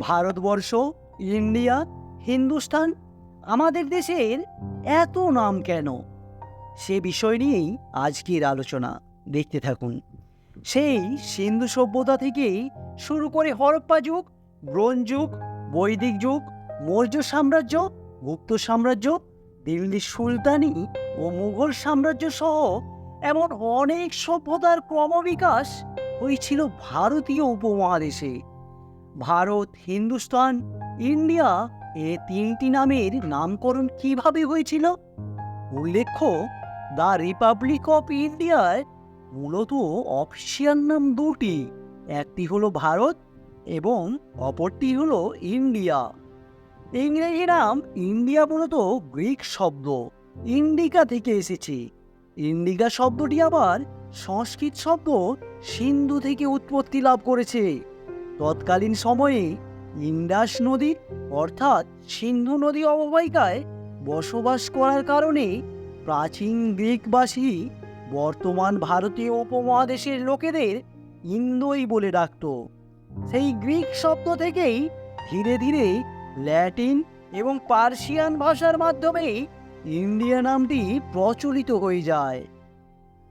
Bharatvarsha, India, Hindustan, আমাদের দেশের এত নাম কেন? সে বিষয় নিয়েই আজকের আলোচনা। দেখতে থাকুন। সেই সিন্ধু সভ্যতা থেকেই শুরু করে হরপ্পা যুগ, ব্রোঞ্জ যুগ, বৈদিক যুগ, মৌর্য সাম্রাজ্য, গুপ্ত সাম্রাজ্য দিল্লির সুলতানি ও মুঘল সাম্রাজ্য সহ এমন অনেক সভ্যতার ক্রমবিকাশ হয়েছিল ভারতীয় উপমহাদেশে। ভারত, হিন্দুস্তান, ইন্ডিয়া এ তিনটি নামের নামকরণ কীভাবে হয়েছিল? উল্লেখ্য, দ্য রিপাবলিক অফ ইন্ডিয়ায় মূলত অফিসিয়াল নাম দুটি, একটি হলো ভারত এবং অপরটি হলো ইন্ডিয়া। ইংরেজি নাম ইন্ডিয়া মূলত গ্রিক শব্দ, ইন্ডিকা থেকে এসেছে। ইন্ডিকা শব্দটি আবার সংস্কৃত শব্দ সিন্ধু থেকে উৎপত্তি লাভ করেছে। তৎকালীন সময়ে ইন্ডাস নদী, অর্থাৎ সিন্ধু নদী অববাহিকায় বসবাস করার কারণে প্রাচীন গ্রিকবাসী বর্তমান ভারতীয় উপমহাদেশের লোকেদের ইন্দোই বলে ডাকত। সেই গ্রিক শব্দ থেকেই ধীরে ধীরে ল্যাটিন এবং পার্সিয়ান ভাষার মাধ্যমেই ইন্ডিয়া নামটি প্রচলিত হয়ে যায়।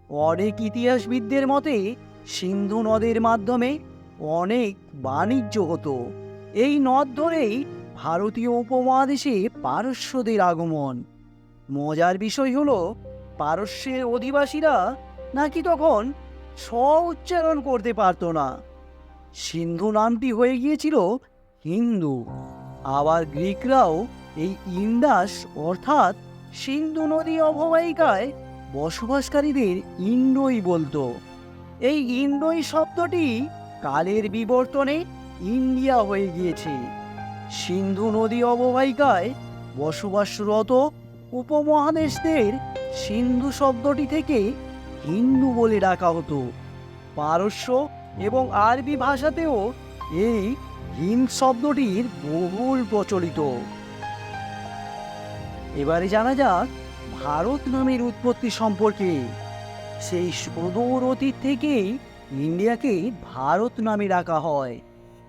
অনেক ইতিহাসবিদদের মতে সিন্ধু নদের মাধ্যমে অনেক বাণিজ্য হতো। এই নদ ধরেই ভারতীয় উপমহাদেশে পারস্যদের আগমন। মজার বিষয় হলো, পারস্যের অধিবাসীরা নাকি তখন স্ব উচ্চারণ করতে পারতো না। সিন্ধু নামটি হয়ে গিয়েছিল হিন্দু। আবার গ্রিকরাও এই ইন্দাস অর্থাৎ সিন্ধু নদী অববাহিকায় বসবাসকারীদের ইন্ডোই বলতো। এই ইন্ডোই শব্দটি কালের বিবর্তনে ইন্ডিয়া হয়ে গিয়েছে। সিন্ধু নদী অববাহিকায় বসবাসরত উপমহাদেশদের সিন্ধু শব্দটি থেকে হিন্দু বলে ডাকা হতো। পারস্য এবং আরবি ভাষাতেও এই হিন্দ শব্দটির বহুল প্রচলিত। এবারে জানা যাক ভারত নামের উৎপত্তি সম্পর্কে। সেই সুদূর অতীত থেকেই ইন্ডিয়াকে ভারত নামে ডাকা হয়।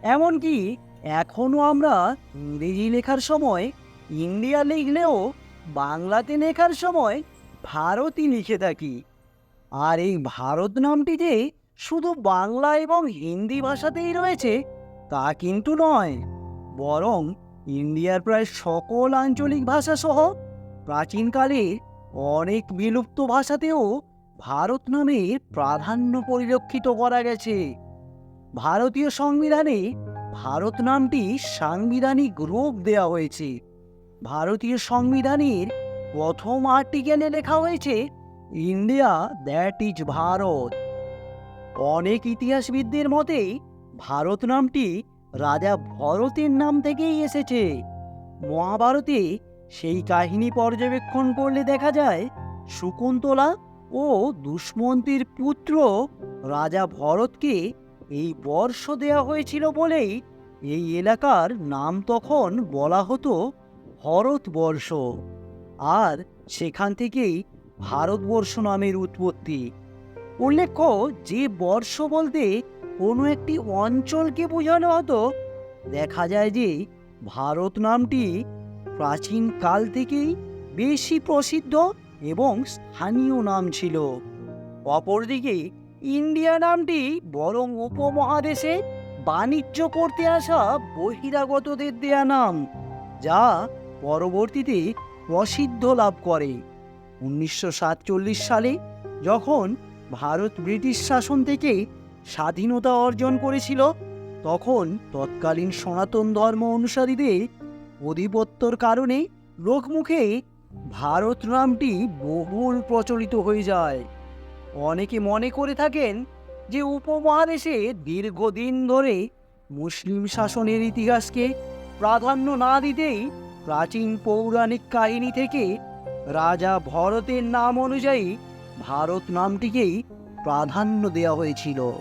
এমনকি এখনও আমরা ইংরেজি লেখার সময়, ইন্ডিয়া লিখলেও বাংলাতে লেখার সময় ভারতই লিখে থাকি। আর এই ভারত নামটি যে শুধু বাংলা এবং হিন্দি ভাষাতেই রয়েছে, তা কিন্তু নয়। বরং ইন্ডিয়ার প্রায় সকল আঞ্চলিক ভাষা সহ প্রাচীনকালে অনেক বিলুপ্ত ভাষাতেও ভারত নামের প্রাধান্য পরিলক্ষিত করা গেছে। ভারতীয় সংবিধানে ভারত নামটি সাংবিধানিক রূপ দেওয়া হয়েছে। ভারতীয় সংবিধানের প্রথম আর্টিকেলে লেখা হয়েছে, ইন্ডিয়া, দ্যাট ইজ ভারত। অনেক ইতিহাসবিদদের মতে, ভারত নামটি রাজা ভরতের নাম থেকেই এসেছে। মহাভারতে সেই কাহিনী পর্যবেক্ষণ করলে দেখা যায়, শকুন্তলা ও দুষ্মন্তীর পুত্র রাজা ভরতকে এই বর্ষ দেয়া হয়েছিল বলেই এই এলাকার নাম তখন বলা হতো ভরতবর্ষ আর সেখান থেকেই ভারতবর্ষ নামের উৎপত্তি। উল্লেখ্য, যে বর্ষ বলতে কোনো একটি অঞ্চলকে বোঝানো হতো, দেখা যায় যে ভারত নামটি প্রাচীন কাল থেকেই বেশি প্রসিদ্ধ এবং স্থানীয় নাম ছিল। অপরদিকে, ইন্ডিয়া নামটি বরং উপমহাদেশে বাণিজ্য করতে আসা বহিরাগতদের দেয়া নাম, যা পরবর্তীতে প্রসিদ্ধ লাভ করে। উনিশশো সাতচল্লিশ সালে যখন ভারত ব্রিটিশ শাসন থেকে স্বাধীনতা অর্জন করেছিল, তখন তৎকালীন সনাতন ধর্ম অনুসারীদের অধিপত্যর কারণে লোকমুখে ভারত নামটি বহুল প্রচলিত হয়ে যায়। অনেকে মনে করে থাকেন যে উপমহাদেশে দীর্ঘদিন ধরে মুসলিম শাসনের ইতিহাসকে প্রাধান্য না দিতেই প্রাচীন পৌরাণিক কাহিনী থেকে রাজা ভরতের নাম অনুযায়ী ভারত নামটিকেই প্রাধান্য দেওয়া হয়েছিল।